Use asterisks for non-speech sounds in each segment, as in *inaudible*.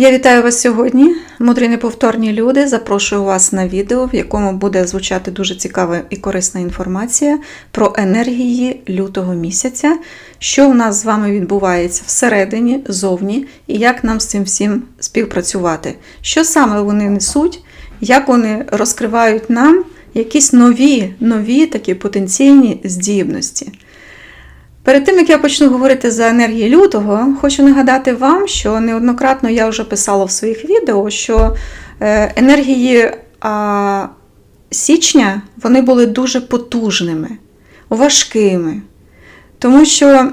Я вітаю вас сьогодні, мудрі неповторні люди. Запрошую вас на відео, в якому буде звучати дуже цікава і корисна інформація про енергії лютого місяця, що у нас з вами відбувається всередині, зовні, і як нам з цим всім співпрацювати. Що саме вони несуть, як вони розкривають нам якісь нові, нові такі потенційні здібності. Перед тим, як я почну говорити за енергії лютого, хочу нагадати вам, що неоднократно я вже писала в своїх відео, що е, енергії а, січня вони були дуже потужними, важкими. Тому що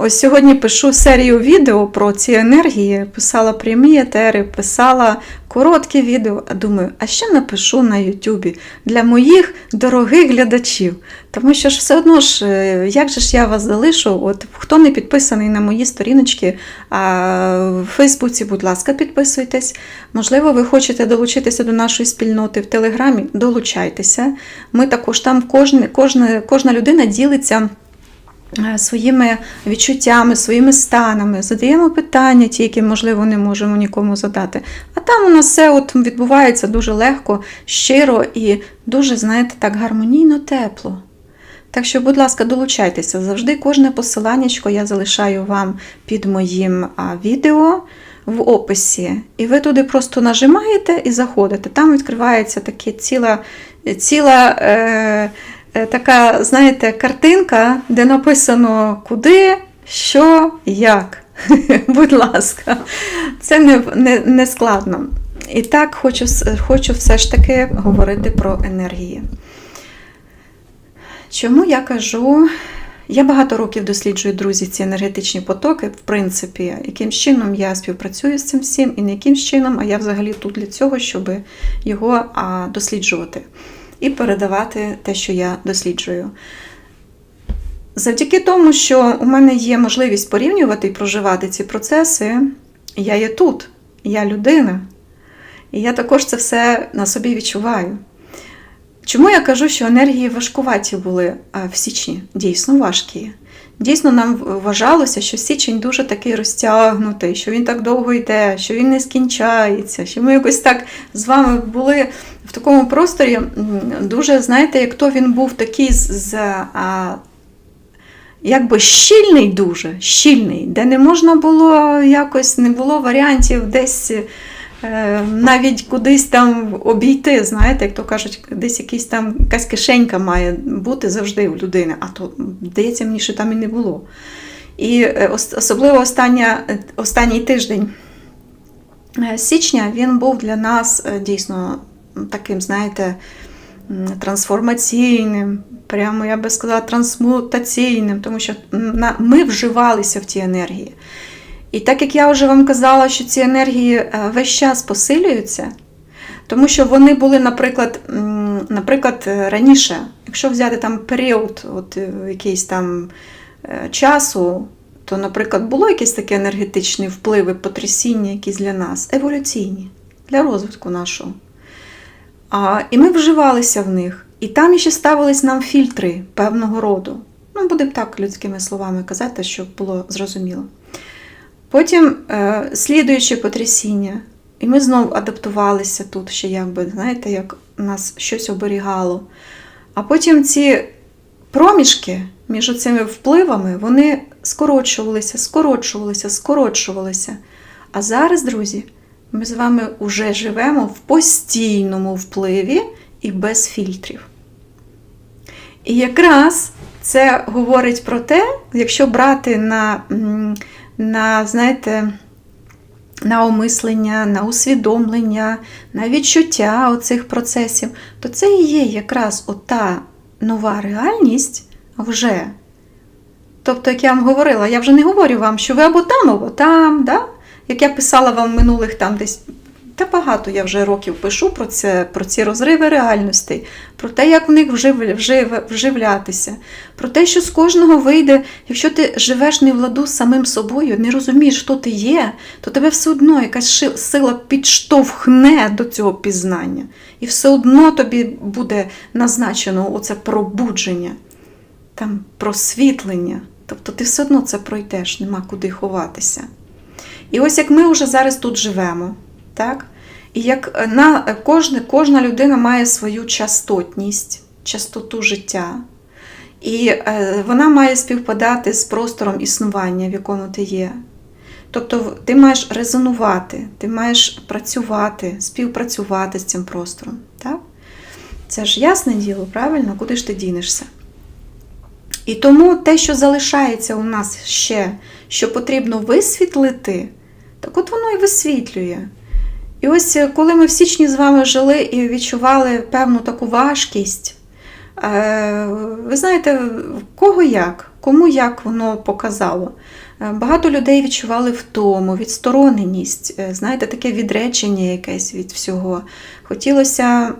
ось сьогодні пишу серію відео про ці енергії, писала прямі етери, писала короткі відео, а думаю, а що напишу на Ютубі для моїх дорогих глядачів. Тому що ж все одно ж, е, як же ж я вас залишу, от хто не підписаний на мої сторіночки а, в Фейсбуці, будь ласка, підписуйтесь. Можливо, ви хочете долучитися до нашої спільноти в Телеграмі, долучайтеся. Ми також там кожна, кожна, кожна людина ділиться. е, Своїми відчуттями, своїми станами, задаємо питання, ті, які, можливо, не можемо нікому задати. Там у нас все от відбувається дуже легко, щиро і дуже, знаєте, так гармонійно, тепло. Так що, будь ласка, долучайтеся. Завжди кожне посиланнячко я залишаю вам під моїм відео в описі. І ви туди просто нажимаєте і заходите. Там відкривається таке ціла, ціла е, е, така, знаєте, картинка, де написано куди, що, як. *laughs* Будь ласка, це не, не, не складно. І так хочу, хочу все ж таки говорити про енергії. Чому я кажу? Я багато років досліджую, друзі, ці енергетичні потоки, в принципі, яким чином я співпрацюю з цим всім, і не яким чином, а я взагалі тут для цього, щоб його досліджувати і передавати те, що я досліджую. Завдяки тому, що у мене є можливість порівнювати і проживати ці процеси, я є тут, я людина. І я також це все на собі відчуваю. Чому я кажу, що енергії важкуваті були в січні? Дійсно важкі. Дійсно, нам вважалося, що січень дуже такий розтягнутий, що він так довго йде, що він не скінчається, що ми якось так з вами були в такому просторі. Дуже, знаєте, як то він був такий з, з а, якби щільний дуже, щільний, де не можна було якось, не було варіантів десь е, навіть кудись там обійти, знаєте, як то кажуть, десь якийсь там якась кишенька має бути завжди у людини, а то здається мені, що там і не було. І е, особливо остання, е, останній тиждень січня він був для нас дійсно таким, знаєте, трансформаційним, прямо я би сказала, трансмутаційним, тому що ми вживалися в ті енергії. І так як я вже вам казала, що ці енергії е, весь час посилюються, тому що вони були, наприклад, наприклад, е, раніше, якщо взяти там період, от е, якийсь там часу, то, наприклад, було якесь таке енергетичні впливи, потрясіння якісь для нас, еволюційні, для розвитку нашого. А, і ми вживалися в них. І там ще ставились нам фільтри певного роду. Ну, будемо так людськими словами казати, щоб було зрозуміло. Потім е, слідуюче потрясіння, і ми знову адаптувалися тут, ще якби, знаєте, як нас щось оберігало. А потім ці проміжки між цими впливами вони скорочувалися, скорочувалися, скорочувалися. А зараз, друзі, ми з вами вже живемо в постійному впливі і без фільтрів. І якраз це говорить про те, якщо брати на, на знаєте, на омислення, на усвідомлення, на відчуття оцих процесів, то це і є якраз ота нова реальність вже. Тобто, як я вам говорила, я вже не говорю вам, що ви або там, або там, да? Як я писала вам минулих там десь. Та багато я вже років пишу про це, про ці розриви реальностей, про те, як в них вжив, вжив, вживлятися, про те, що з кожного вийде, якщо ти живеш не в ладу з самим собою, не розумієш, хто ти є, то тебе все одно якась сила підштовхне до цього пізнання. І все одно тобі буде назначено оце пробудження, там просвітлення. Тобто ти все одно це пройдеш, нема куди ховатися. І ось як ми вже зараз тут живемо, так? І як е, на, е, кожна, кожна людина має свою частотність, частоту життя. І е, вона має співпадати з простором існування, в якому ти є. Тобто ти маєш резонувати, ти маєш працювати, співпрацювати з цим простором. Так? Це ж ясне діло, правильно? Куди ж ти дінешся? І тому те, що залишається у нас ще, що потрібно висвітлити, так от воно і висвітлює. І ось е, коли ми в січні з вами жили і відчували певну таку важкість, е, ви знаєте, кого як, кому як воно показало. Е, Багато людей відчували втому, відстороненість, знаєте, таке відречення якесь від всього. Хотілося,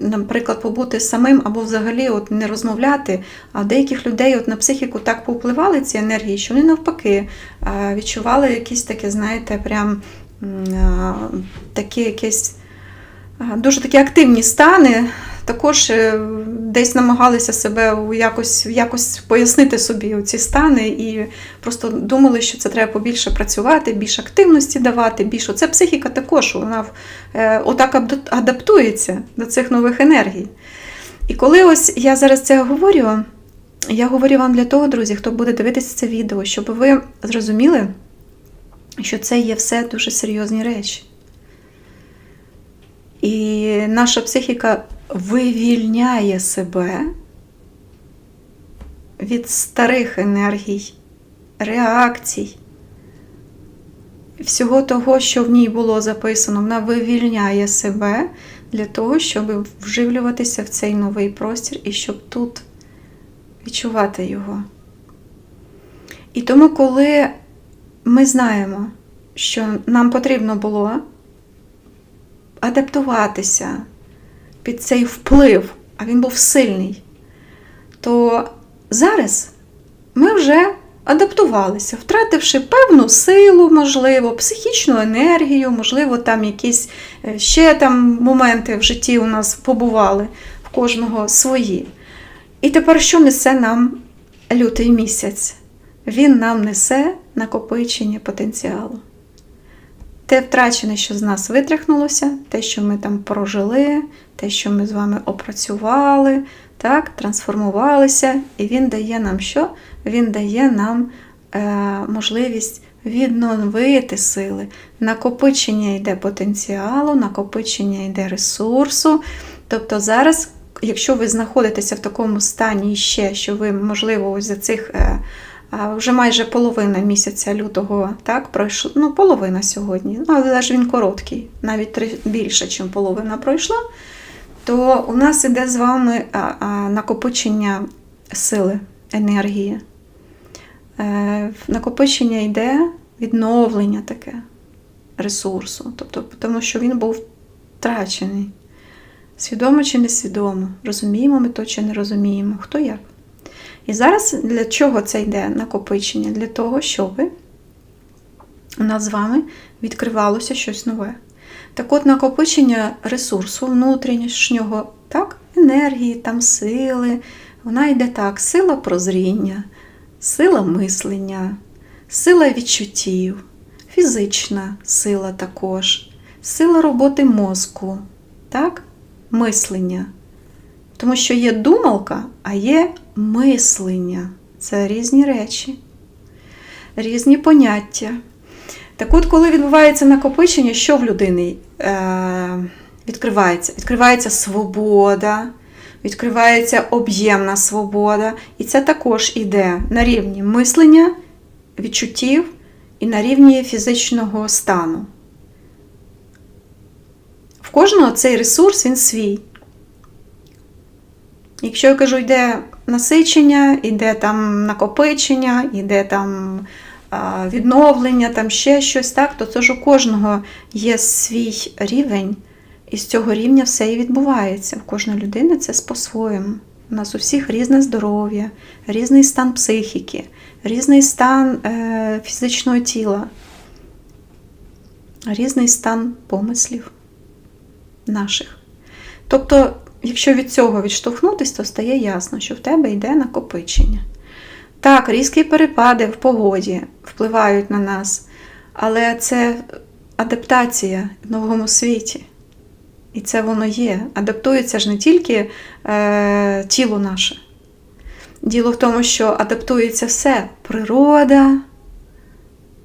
наприклад, побути самим або взагалі от не розмовляти. А деяких людей от на психіку так повпливали ці енергії, що вони навпаки е, відчували якісь таке, знаєте, прям такі якісь дуже такі активні стани. Також е, десь намагалися себе якось, якось пояснити собі ці стани і просто думали, що це треба побільше працювати, більше активності давати, більше. Це психіка також, вона е, отак адаптується до цих нових енергій. І коли ось я зараз це говорю, я говорю вам для того, друзі, хто буде дивитися це відео, щоб ви зрозуміли, що це є все дуже серйозні речі. І наша психіка вивільняє себе від старих енергій, реакцій, всього того, що в ній було записано, вона вивільняє себе для того, щоб вживлюватися в цей новий простір і щоб тут відчувати його. І тому, коли ми знаємо, що нам потрібно було адаптуватися під цей вплив, а він був сильний, то зараз ми вже адаптувалися, втративши певну силу, можливо, психічну енергію, можливо, там якісь е, ще там моменти в житті у нас побували, в кожного свої. І тепер що несе нам лютий місяць? Він нам несе накопичення потенціалу. Те втрачене, що з нас витряхнулося, те, що ми там прожили, те, що ми з вами опрацювали, так, трансформувалися, і він дає нам що? Він дає нам е, можливість відновити сили. Накопичення йде потенціалу, накопичення йде ресурсу. Тобто зараз, якщо ви знаходитеся в такому стані ще, що ви, можливо, ось за цих. Е, вже майже половина місяця лютого, так, пройшло, ну, половина сьогодні, ну, але ж він короткий, навіть більше, ніж половина пройшла, то у нас іде з вами а, а, накопичення сили, енергії. Е, накопичення йде відновлення таке ресурсу, тобто, тому що він був втрачений. Свідомо чи несвідомо, розуміємо ми то чи не розуміємо, хто як. І зараз для чого це йде накопичення? Для того, щоб у нас з вами відкривалося щось нове. Так от накопичення ресурсу внутрішнього, так, енергії, там сили, вона йде так: сила прозріння, сила мислення, сила відчуттів, фізична сила також, сила роботи мозку, так, мислення. Тому що є думалка, а є мислення. Це різні речі, різні поняття. Так от, коли відбувається накопичення, що в людини е, відкривається? Відкривається свобода, відкривається об'ємна свобода. І це також іде на рівні мислення, відчуттів і на рівні фізичного стану. В кожного цей ресурс він свій. Якщо я кажу, йде насичення, йде там накопичення, йде там відновлення, там ще щось, так, то це ж у кожного є свій рівень, і з цього рівня все і відбувається. В кожної людини це по-своєму. У нас у всіх різне здоров'я, різний стан психіки, різний стан е, фізичного тіла, різний стан помислів наших. Тобто, якщо від цього відштовхнутися, то стає ясно, що в тебе йде накопичення. Так, різкі перепади в погоді впливають на нас. Але це адаптація в новому світі. І це воно є. Адаптується ж не тільки е, тіло наше. Діло в тому, що адаптується все: природа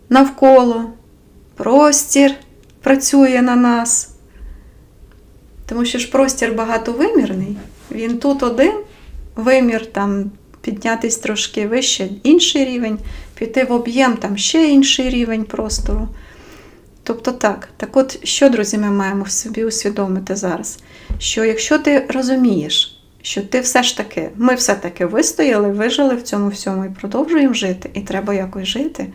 навколо, простір працює на нас. Тому що ж простір багатовимірний, він тут один, вимір там піднятись трошки вище, інший рівень, піти в об'єм, там ще інший рівень простору. Тобто так, так от, що, друзі, ми маємо в собі усвідомити зараз? Що якщо ти розумієш, що ти все ж таки, ми все-таки вистояли, вижили в цьому всьому і продовжуємо жити, і треба якось жити,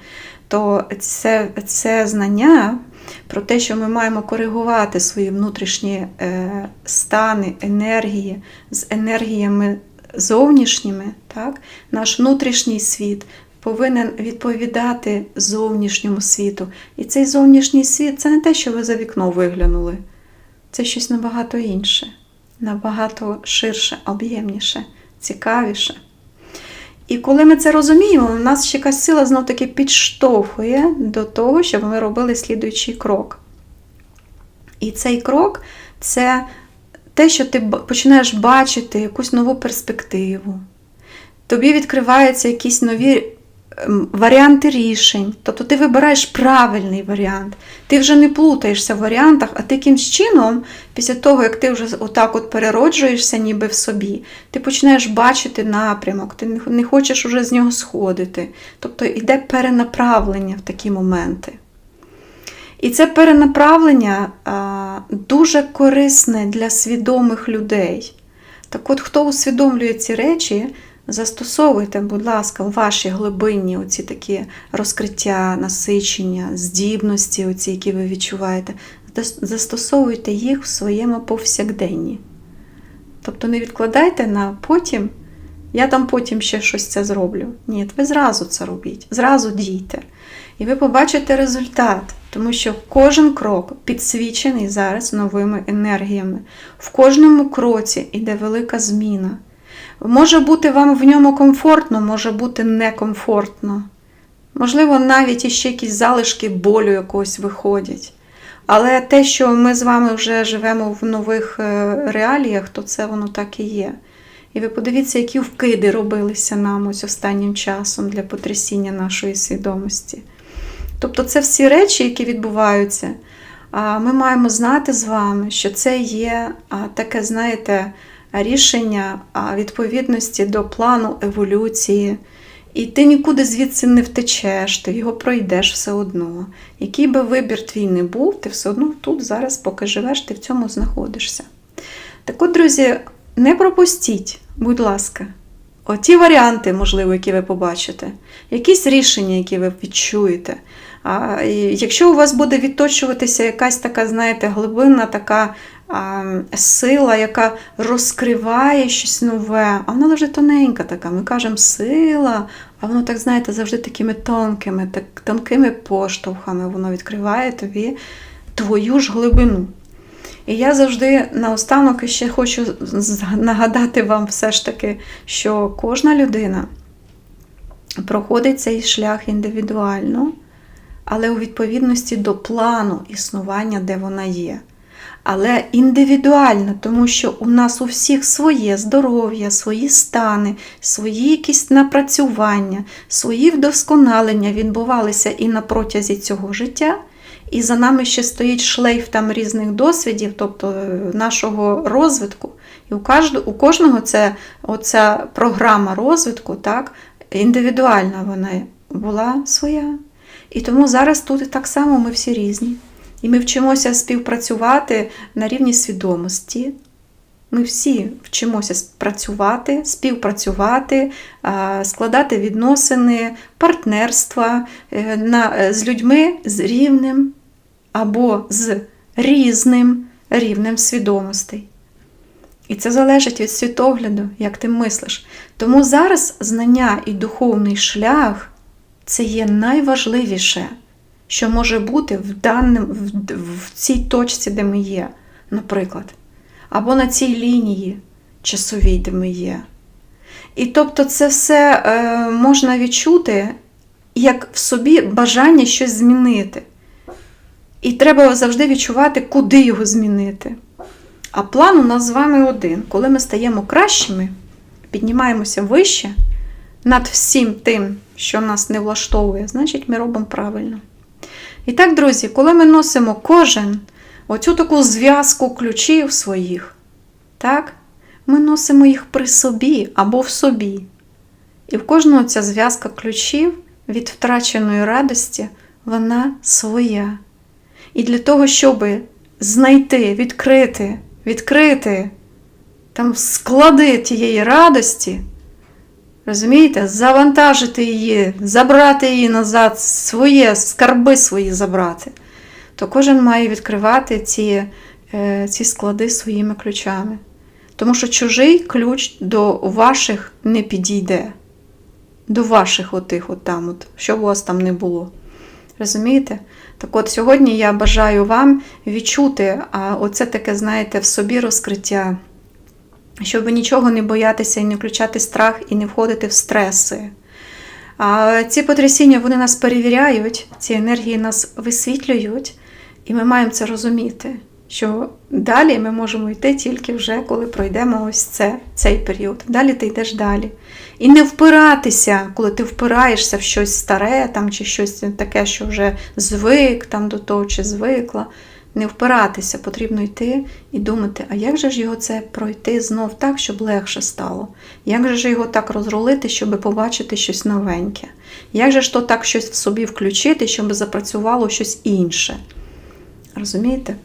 то це, це знання про те, що ми маємо коригувати свої внутрішні е, стани, енергії з енергіями зовнішніми, так? наш внутрішній світ повинен відповідати зовнішньому світу. І цей зовнішній світ це не те, що ви за вікно виглянули. Це щось набагато інше, набагато ширше, об'ємніше, цікавіше. І коли ми це розуміємо, у нас ще якась сила знов таки підштовхує до того, щоб ми робили слідуючий крок. І цей крок це те, що ти починаєш бачити якусь нову перспективу. Тобі відкриваються якісь нові ем, варіанти рішень. Тобто ти вибираєш правильний варіант. Ти вже не плутаєшся в варіантах, а ти якимсь чином, після того, як ти вже отак от перероджуєшся ніби в собі, ти починаєш бачити напрямок, ти не- хочеш уже з нього сходити. Тобто йде перенаправлення в такі моменти. І це перенаправлення дуже корисне для свідомих людей. Так от, хто усвідомлює ці речі, застосовуйте, будь ласка, ваші глибинні оці такі розкриття, насичення, здібності, оці, які ви відчуваєте, застосовуйте їх в своєму повсякденні. Тобто не відкладайте на потім, я там потім ще щось це зроблю. Ні, ви зразу це робіть, зразу дійте. І ви побачите результат, тому що кожен крок підсвічений зараз новими енергіями. В кожному кроці йде велика зміна. Може бути вам в ньому комфортно, може бути некомфортно. Можливо, навіть іще якісь залишки болю якогось виходять. Але те, що ми з вами вже живемо в нових е, реаліях, то це воно так і є. І ви подивіться, які вкиди робилися нам ось останнім часом для потрясіння нашої свідомості. Тобто, це всі речі, які відбуваються. Ми маємо знати з вами, що це є таке, знаєте, рішення відповідності до плану еволюції. І ти нікуди звідси не втечеш, ти його пройдеш все одно. Який би вибір твій не був, ти все одно тут зараз, поки живеш, ти в цьому знаходишся. Так от, друзі, не пропустіть, будь ласка, оті варіанти, можливо, які ви побачите, якісь рішення, які ви відчуєте. А, якщо у вас буде відточуватися якась така, знаєте, глибинна така а, сила, яка розкриває щось нове, а вона дуже тоненька така. Ми кажемо сила, а воно так, знаєте, завжди такими тонкими, так, тонкими поштовхами воно відкриває тобі твою ж глибину. І я завжди наостанок ще хочу нагадати вам все ж таки, що кожна людина проходить цей шлях індивідуально, але у відповідності до плану існування, де вона є. Але індивідуально, тому що у нас у всіх своє здоров'я, свої стани, свої якісь напрацювання, свої вдосконалення відбувалися і на протязі цього життя. І за нами ще стоїть шлейф там різних досвідів, тобто е, нашого розвитку. І у кожного, це оця програма розвитку, так, індивідуальна вона була своя. І тому зараз тут так само ми всі різні. І ми вчимося співпрацювати на рівні свідомості. Ми всі вчимося працювати, співпрацювати, складати відносини, партнерства е, е, з людьми з рівним або з різним рівнем свідомостей. І це залежить від світогляду, як ти мислиш. Тому зараз знання і духовний шлях це є найважливіше, що може бути в, даним, в, в цій точці, де ми є, наприклад, або на цій лінії часовій, де ми є. І тобто це все е, можна відчути як в собі бажання щось змінити. І треба завжди відчувати, куди його змінити. А план у нас з вами один. Коли ми стаємо кращими, піднімаємося вище над всім тим, що нас не влаштовує, значить ми робимо правильно. І так, друзі, коли ми носимо кожен оцю таку зв'язку ключів своїх, так, ми носимо їх при собі або в собі. І в кожного ця зв'язка ключів від втраченої радості, вона своя. І для того, щоб знайти, відкрити, відкрити там склади тієї радості, розумієте, завантажити її, забрати її назад, своє, скарби свої забрати, то кожен має відкривати ці, е, ці склади своїми ключами. Тому що чужий ключ до ваших не підійде. До ваших отих, от там, от, що у вас там не було. Розумієте? Так от сьогодні я бажаю вам відчути, а оце таке, знаєте, в собі розкриття, щоб нічого не боятися і не включати страх, і не входити в стреси. А ці потрясіння вони нас перевіряють, ці енергії нас висвітлюють, і ми маємо це розуміти, що далі ми можемо йти тільки вже, коли пройдемо ось це, цей період. Далі ти йдеш далі. І не впиратися, коли ти впираєшся в щось старе там, чи щось таке, що вже звик там, до того, чи звикла. Не впиратися, потрібно йти і думати, а як же ж його це пройти знов так, щоб легше стало? Як же ж його так розрулити, щоб побачити щось новеньке? Як же ж то так щось в собі включити, щоб запрацювало щось інше? Розумієте?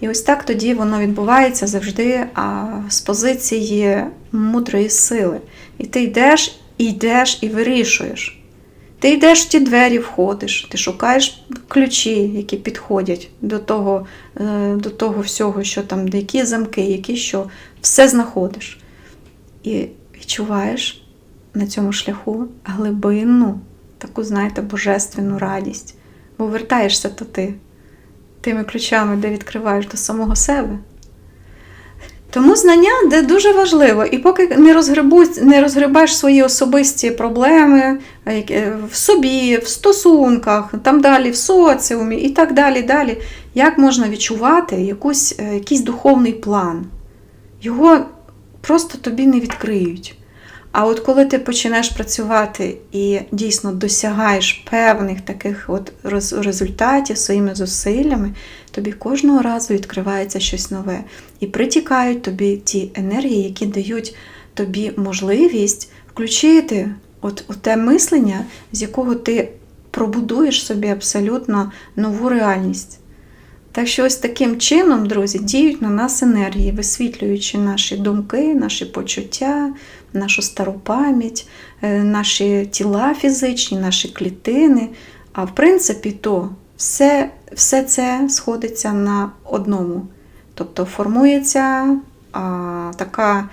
І ось так тоді воно відбувається завжди а, з позиції мудрої сили. І ти йдеш, і йдеш, і вирішуєш. Ти йдеш в ті двері, входиш, ти шукаєш ключі, які підходять до того, е, до того всього, що там, які замки, які що, все знаходиш. І відчуваєш на цьому шляху глибинну, таку, знаєте, божественну радість. Бо вертаєшся то ти тими ключами, де відкриваєш до самого себе. Тому знання де дуже важливо. І поки не розгребуй, не розгребаєш свої особисті проблеми е, в собі, в стосунках, там далі, в соціумі і так далі. далі, Як можна відчувати якусь, е, якийсь духовний план? Його просто тобі не відкриють. А от коли ти починаєш працювати і дійсно досягаєш певних таких от результатів своїми зусиллями, тобі кожного разу відкривається щось нове. І притікають тобі ті енергії, які дають тобі можливість включити от, от те мислення, з якого ти пробудуєш собі абсолютно нову реальність. Так що ось таким чином, друзі, діють на нас енергії, висвітлюючи наші думки, наші почуття, нашу стару пам'ять, е, наші тіла фізичні, наші клітини. А в принципі, то все, все це сходиться на одному. Тобто формується а, така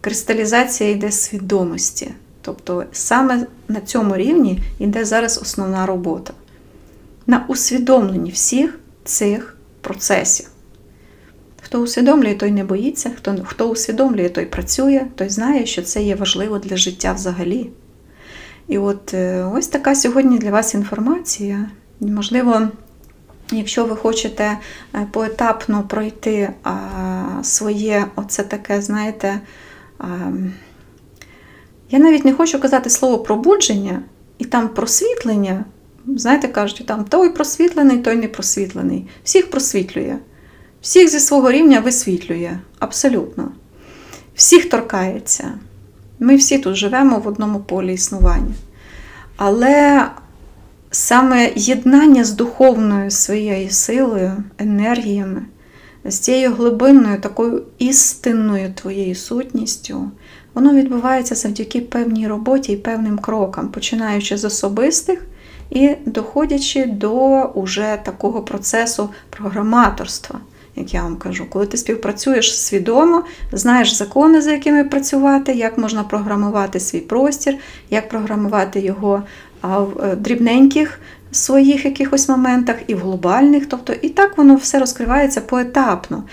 кристалізація йде свідомості. Тобто саме на цьому рівні йде зараз основна робота. На усвідомленні всіх цих процесів. Хто усвідомлює, той не боїться, хто хто усвідомлює, той працює, той знає, що це є важливо для життя взагалі. І от е, ось така сьогодні для вас інформація. Можливо, якщо ви хочете е, поетапно пройти а, своє, оце таке, знаєте, я навіть не хочу казати слово пробудження і там просвітлення. Знаєте, кажуть, там той просвітлений, той не просвітлений. Всіх просвітлює. Всіх зі свого рівня висвітлює. Абсолютно. Всіх торкається. Ми всі тут живемо в одному полі існування. Але саме єднання з духовною своєю силою, енергіями, з цією глибинною, такою істинною твоєю сутністю, воно відбувається завдяки певній роботі і певним крокам, починаючи з особистих і доходячи до уже такого процесу програматорства як я вам кажу, коли ти співпрацюєш свідомо, знаєш закони, за якими працювати, як можна програмувати свій простір, як програмувати його в е, дрібненьких своїх якихось моментах, і в глобальних. Тобто, і так воно все розкривається поетапно.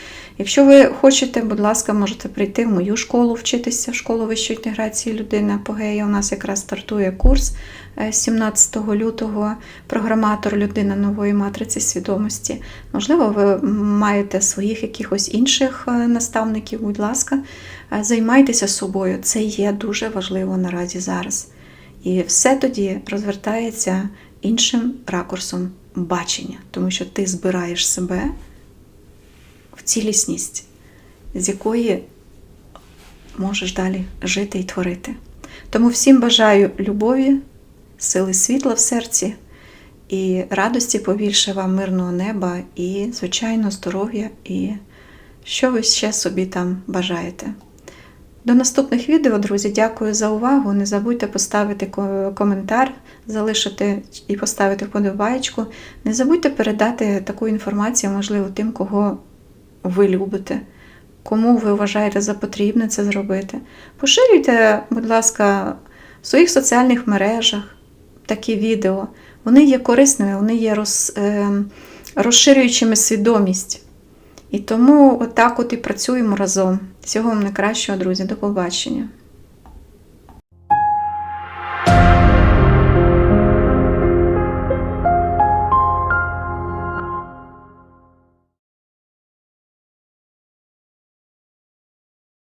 Якщо ви хочете, будь ласка, можете прийти в мою школу, вчитися в школу вищої інтеграції людини Апогея. У нас якраз стартує курс е, 17 лютого. Програматор людина нової матриці свідомості. Можливо, ви маєте своїх якихось інших е, наставників, будь ласка, е, займайтеся собою. Це є дуже важливо наразі зараз. І все тоді розвертається іншим ракурсом бачення, тому що ти збираєш себе в цілісність, з якої можеш далі жити і творити. Тому всім бажаю любові, сили світла в серці і радості побільше вам мирного неба і, звичайно, здоров'я і що ви ще собі там бажаєте. До наступних відео, друзі, дякую за увагу. Не забудьте поставити коментар, залишити і поставити вподобаєчку. Не забудьте передати таку інформацію, можливо, тим, кого ви любите, кому ви вважаєте за потрібне це зробити. Поширюйте, будь ласка, в своїх соціальних мережах такі відео. Вони є корисними, вони є роз, е, розширюючими свідомість. І тому отак от і працюємо разом. Всього вам найкращого, друзі. До побачення.